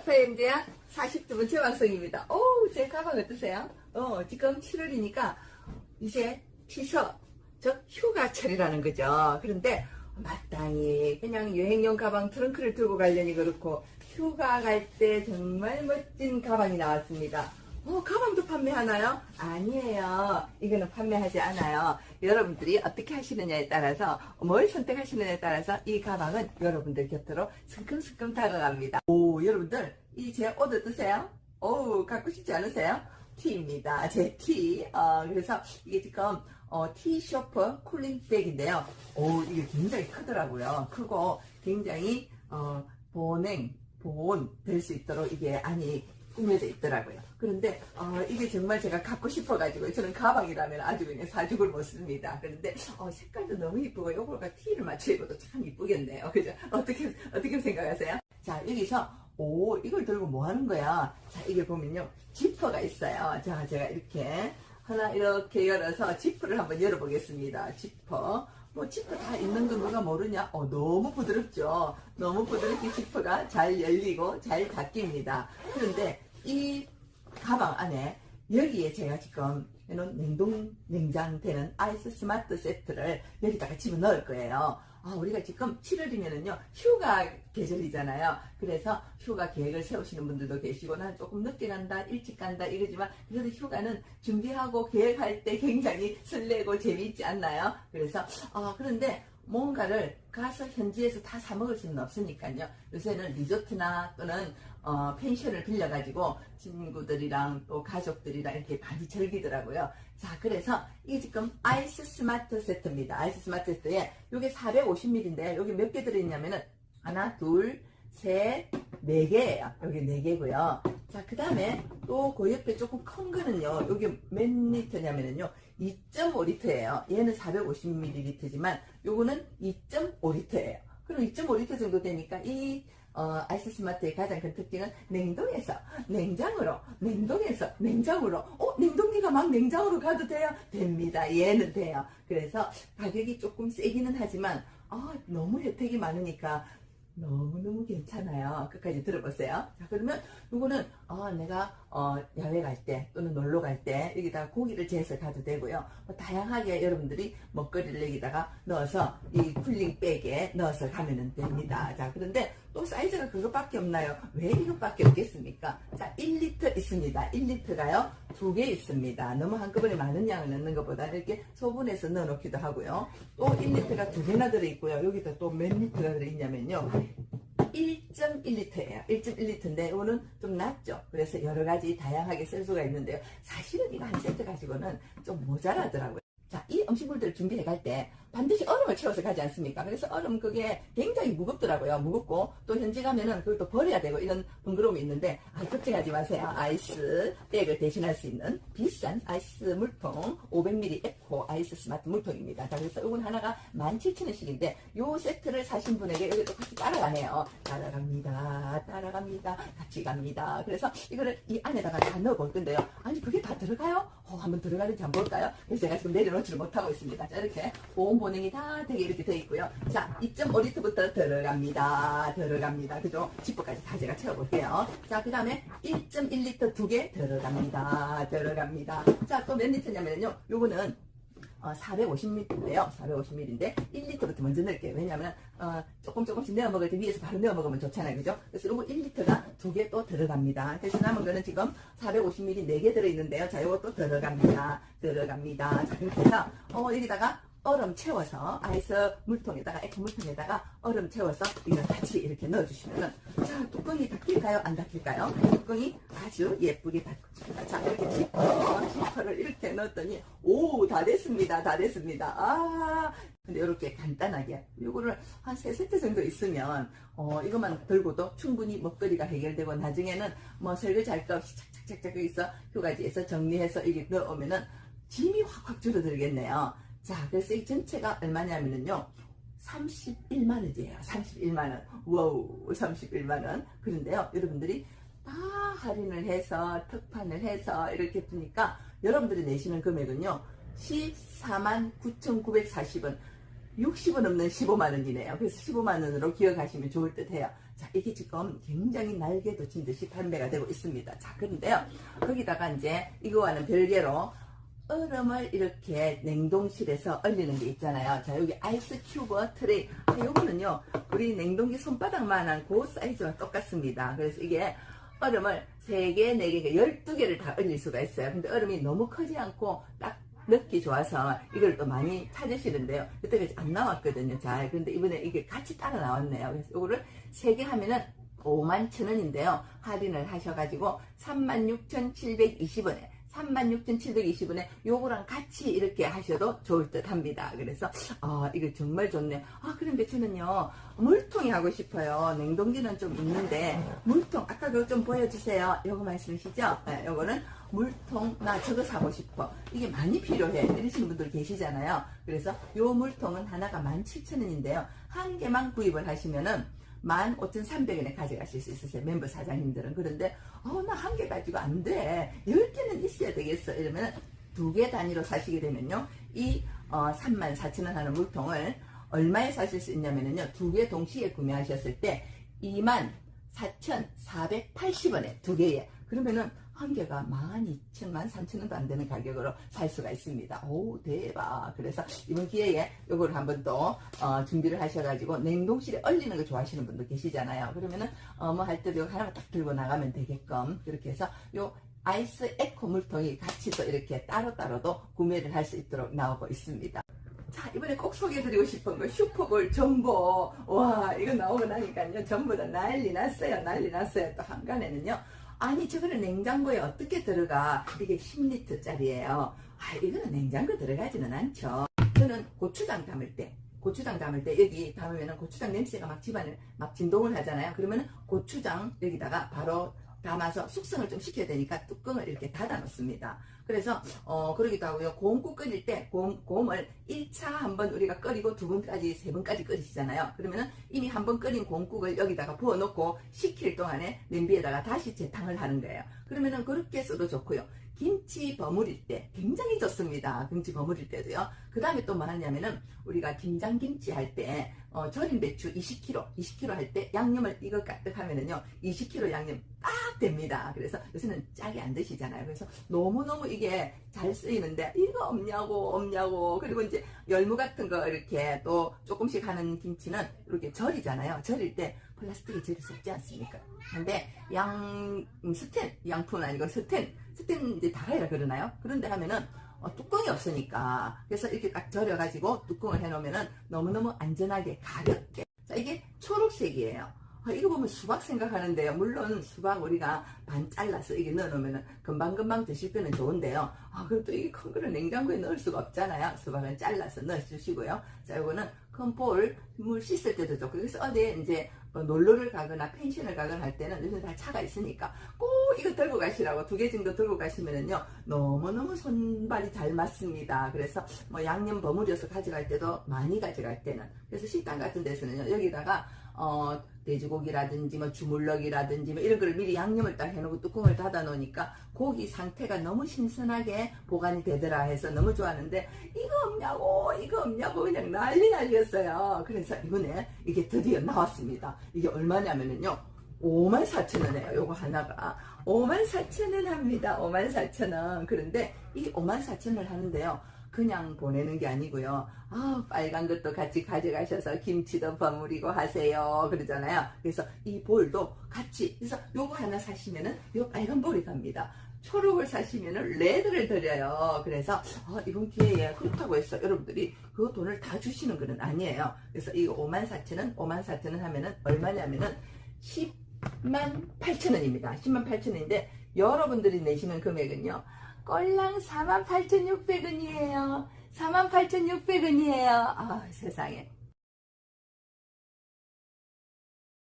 카페인데야 42번째 방송입니다. 오, 제 가방 어떠세요? 어, 지금 7월이니까 이제 취서, 즉 휴가철이라는 거죠. 그런데 마땅히 그냥 여행용 가방 트렁크를 들고 가려니 그렇고 휴가 갈 때 정말 멋진 가방이 나왔습니다. 어, 가방도 판매하나요? 아니에요. 이거는 판매하지 않아요. 여러분들이 어떻게 하시느냐에 따라서, 뭘 선택하시느냐에 따라서 이 가방은 여러분들 곁으로 승큼승큼 다가갑니다. 오, 여러분들, 이 제 옷 어떠세요? 오, 갖고 싶지 않으세요? 티입니다. 제 티. 어, 그래서 이게 지금, 어, 티쇼퍼 쿨링백인데요. 오, 이게 굉장히 크더라고요. 크고 굉장히, 어, 보냉, 보온 될 수 있도록 이게 안이 꾸며져 있더라고요. 그런데 어, 이게 정말 제가 갖고 싶어가지고 저는 가방이라면 아주 그냥 사죽을 못 씁니다. 그런데 어, 색깔도 너무 이쁘고 요걸과 티를 맞춰 입어도 참 이쁘겠네요. 그죠? 어떻게 어떻게 생각하세요? 자 여기서 오 이걸 들고 뭐 하는 거야? 자 이게 보면요 지퍼가 있어요. 자 제가 이렇게 하나 이렇게 열어서 지퍼를 한번 열어보겠습니다. 지퍼. 뭐 지퍼 다 있는 거 누가 모르냐? 어 너무 부드럽죠. 너무 부드럽게 지퍼가 잘 열리고 잘 닫힙니다. 그런데 이 가방 안에 여기에 제가 지금 해놓은 냉동 냉장되는 아이스 스마트 세트를 여기다가 집어넣을 거예요. 아, 우리가 지금 7월이면은요, 휴가 계절이잖아요. 그래서 휴가 계획을 세우시는 분들도 계시고, 난 조금 늦게 간다, 일찍 간다, 이러지만, 그래도 휴가는 준비하고 계획할 때 굉장히 설레고 재미있지 않나요? 그래서, 아, 그런데 뭔가를 가서 현지에서 다 사 먹을 수는 없으니까요. 요새는 리조트나 또는 어, 펜션을 빌려가지고 친구들이랑 또 가족들이랑 이렇게 많이 즐기더라고요. 자, 그래서 이게 지금 아이스 스마트 세트입니다. 아이스 스마트 세트에 이게 450ml인데 여기 몇 개 들어있냐면은 하나, 둘, 셋, 네 개예요. 여기 네 개고요. 자, 그 다음에 또 그 옆에 조금 큰 거는요. 여기 몇 리터냐면은요. 2.5리터예요. 얘는 450ml지만 요거는 2.5리터예요. 그럼 2.5리터 정도 되니까 이 어, 아이스 스마트의 가장 큰 특징은 냉동에서 냉장으로, 냉동에서 냉장으로, 어, 냉동기가 막 냉장으로 가도 돼요? 됩니다. 얘는 돼요. 그래서 가격이 조금 세기는 하지만, 아, 너무 혜택이 많으니까 너무너무 괜찮아요. 끝까지 들어보세요. 자, 그러면 이거는, 어, 내가, 어, 야외 갈 때, 또는 놀러 갈 때, 여기다가 고기를 재서 가도 되고요. 뭐 다양하게 여러분들이 먹거리를 여기다가 넣어서, 이 쿨링백에 넣어서 가면 됩니다. 자, 그런데 또 사이즈가 그것밖에 없나요? 왜 이것밖에 없겠습니까? 자, 1리터 있습니다. 1리터가요, 두 개 있습니다. 너무 한꺼번에 많은 양을 넣는 것보다 이렇게 소분해서 넣어놓기도 하고요. 또 1리터가 두 개나 들어있고요. 여기다 또 몇 리터가 들어있냐면요. 1.1리터예요. 1.1리터인데 이거는 좀 낮죠. 그래서 여러 가지 다양하게 쓸 수가 있는데요. 사실은 이거 한 세트 가지고는 좀 모자라더라고요. 자, 이 음식물들을 준비해 갈 때 반드시 얼음을 채워서 가지 않습니까? 그래서 얼음 그게 굉장히 무겁더라고요. 무겁고 또 현지 가면은 그걸 또 버려야 되고 이런 번거로움이 있는데 아, 걱정하지 마세요. 아이스 백을 대신할 수 있는 비싼 아이스 물통 500ml 에코 아이스 스마트 물통입니다. 자, 그래서 이건 하나가 17,000원씩인데 요 세트를 사신 분에게 여기 또 같이 따라가네요. 따라갑니다. 따라갑니다. 같이 갑니다. 그래서 이거를 이 안에다가 다 넣어볼 건데요. 아니 그게 다 들어가요? 어, 한번 들어가는지 한번 볼까요? 그래서 제가 지금 내려놓지를 못하고 있습니다. 자, 이렇게 보온 보능이 다 되게 이렇게 돼 있고요. 자, 2.5리터부터 들어갑니다. 들어갑니다. 그죠? 지퍼까지 다 제가 채워볼게요. 자, 그 다음에 1.1리터 두 개 들어갑니다. 들어갑니다. 자, 또 몇 리터냐면요. 요거는 어, 450ml인데요. 450ml인데 1리터부터 먼저 넣을게요. 왜냐하면 어, 조금 조금씩 넣어 먹을 때 위에서 바로 넣어 먹으면 좋잖아요. 그죠? 그래서 요거 1리터가 두 개 또 들어갑니다. 그래서 남은 거는 지금 450ml 4개 들어있는데요. 자, 요것도 들어갑니다. 들어갑니다. 자, 그렇게 해서 어, 여기다가 얼음 채워서 아이스 물통에다가 에코 물통에다가 얼음 채워서 이걸 같이 이렇게 넣어주시면은 자 뚜껑이 닫힐까요? 안 닫힐까요? 뚜껑이 아주 예쁘게 닫힙니다. 자 이렇게 지퍼 지퍼를 이렇게 넣었더니 오 다 됐습니다. 다 됐습니다. 아 근데 이렇게 간단하게 요거를 한 세 세트 정도 있으면 어 이것만 들고도 충분히 먹거리가 해결되고 나중에는 뭐 설거지 할거 없이 착착착착 여기서 휴가지에서 정리해서 이게 넣으면은 짐이 확확 줄어들겠네요. 자, 그래서 이 전체가 얼마냐면요. 31만원이에요. 31만원. 와우, 31만원. 그런데요, 여러분들이 다 할인을 해서, 특판을 해서 이렇게 보니까 여러분들이 내시는 금액은요. 14만 9,940원. 60원 없는 15만 원이네요. 그래서 15만 원으로 기억하시면 좋을 듯 해요. 자, 이게 지금 굉장히 날개 돋친 듯이 판매가 되고 있습니다. 자, 그런데요. 거기다가 이제 이거와는 별개로 얼음을 이렇게 냉동실에서 얼리는 게 있잖아요. 자, 여기 아이스 큐브 트레이. 아, 요거는요, 우리 냉동기 손바닥만한 그 사이즈와 똑같습니다. 그래서 이게 얼음을 3개, 4개, 12개를 다 얼릴 수가 있어요. 근데 얼음이 너무 크지 않고 딱 넣기 좋아서 이걸 또 많이 찾으시는데요. 그때까지 안 나왔거든요. 잘. 근데 이번에 이게 같이 따라 나왔네요. 그래서 이거를 3개 하면은 5만 천 원인데요. 할인을 하셔가지고 36,720원에 36,720원에 요거랑 같이 이렇게 하셔도 좋을 듯 합니다. 그래서, 아, 이거 정말 좋네요. 아, 그런데 저는요, 물통이 하고 싶어요. 냉동기는 좀 있는데, 물통, 아까 그거 좀 보여주세요. 요거 말씀이시죠? 네, 요거는 물통, 나 저거 사고 싶어. 이게 많이 필요해. 이러시는 분들 계시잖아요. 그래서 요 물통은 하나가 17,000원인데요. 한 개만 구입을 하시면은 15,300원에 가져가실 수 있으세요. 멤버 사장님들은. 그런데, 어, 나 한 개 가지고 안 돼. 10개는 있어야 되겠어. 이러면 두 개 단위로 사시게 되면요. 이, 어, 34,000원 하는 물통을 얼마에 사실 수 있냐면요. 두 개 동시에 구매하셨을 때 24,480원에 두 개에. 그러면은 한 개가 12,000만 3천원도 안 되는 가격으로 살 수가 있습니다. 오, 대박. 그래서 이번 기회에 요거를 한번 또, 어, 준비를 하셔가지고 냉동실에 얼리는 거 좋아하시는 분도 계시잖아요. 그러면은, 어, 뭐 할 때도 하나만 딱 들고 나가면 되게끔. 그렇게 해서 요 아이스 에코 물통이 같이 또 이렇게 따로따로도 구매를 할 수 있도록 나오고 있습니다. 자, 이번에 꼭 소개해드리고 싶은 거 슈퍼볼 정보. 와, 이거 나오고 나니까요. 전부 다 난리 났어요. 난리 났어요. 또 한간에는요. 아니, 저거는 냉장고에 어떻게 들어가? 이게 10리터짜리예요. 아, 이거는 냉장고 들어가지는 않죠. 저는 고추장 담을 때, 고추장 담을 때 여기 담으면은 고추장 냄새가 막 집안을 막 진동을 하잖아요. 그러면은 고추장 여기다가 바로 담아서 숙성을 좀 시켜야 되니까 뚜껑을 이렇게 닫아 놓습니다. 그래서 어 그러기도 하고요. 곰국 끓일 때 곰, 곰을 1차 한번 우리가 끓이고 두 번까지 세 번까지 끓이시잖아요. 그러면은 이미 한 번 끓인 곰국을 여기다가 부어 놓고 식힐 동안에 냄비에다가 다시 재탕을 하는 거예요. 그러면은 그렇게 써도 좋고요. 김치 버무릴 때 굉장히 좋습니다. 김치 버무릴 때도요. 그 다음에 또 뭐 하냐면은 우리가 김장김치 할때 어, 절임 배추 20kg, 20kg 할 때 양념을 이거 가득 하면은요 20kg 양념 딱 됩니다. 그래서 요새는 짜게 안 드시잖아요. 그래서 너무너무 이게 잘 쓰이는데 이거 없냐고 없냐고 그리고 이제 열무 같은 거 이렇게 또 조금씩 하는 김치는 이렇게 절이잖아요. 절일 때 플라스틱이 절이 썩지 않습니까? 근데 양 음, 스텐 양푼 아니고 스텐 스텐 이제 다가이라 그러나요? 그런데 하면은 어, 뚜껑이 없으니까. 그래서 이렇게 딱 절여가지고 뚜껑을 해놓으면은 너무너무 안전하게 가볍게. 자 이게 초록색이에요. 아, 이거 보면 수박 생각하는데요. 물론 수박 우리가 반 잘라서 이게 넣어놓으면은 금방금방 드실 때는 좋은데요. 아 그럼 또 이게 큰 거를 냉장고에 넣을 수가 없잖아요. 수박은 잘라서 넣어주시고요. 자 이거는 큰 볼 물 씻을 때도 좋고. 그래서 어디에 이제 뭐 놀러를 가거나 펜션을 가거나 할 때는 요즘 다 차가 있으니까 꼭 이거 들고 가시라고 두 개 정도 들고 가시면은요 너무너무 손발이 잘 맞습니다. 그래서 뭐 양념 버무려서 가져갈 때도 많이 가져갈 때는 그래서 식당 같은 데서는요 여기다가 어 돼지고기라든지 뭐 주물럭이라든지 뭐 이런 걸 미리 양념을 딱 해놓고 뚜껑을 닫아 놓으니까 고기 상태가 너무 신선하게 보관이 되더라 해서 너무 좋아하는데 이거 없냐고 이거 없냐고 그냥 난리 난리였어요. 그래서 이번에 이게 드디어 나왔습니다. 이게 얼마냐면은요 5만 4천 원이에요. 요거 하나가. 5만 4천 원 합니다. 5만 4천 원. 그런데 이 5만 4천 원 하는데요 그냥 보내는 게 아니고요. 아, 빨간 것도 같이 가져가셔서 김치도 버무리고 하세요. 그러잖아요. 그래서 이 볼도 같이, 그래서 요거 하나 사시면은 요 빨간 볼이 갑니다. 초록을 사시면은 레드를 드려요. 그래서 어, 이번 기회에 그렇다고 해서 여러분들이 그 돈을 다 주시는 건 아니에요. 그래서 이거 5만 4천 원, 5만 4천 원 하면은 얼마냐면은 10만 8천 원입니다. 10만 8천 원인데 여러분들이 내시는 금액은요. 꼴랑 48,600원이에요. 48,600원이에요. 아, 세상에.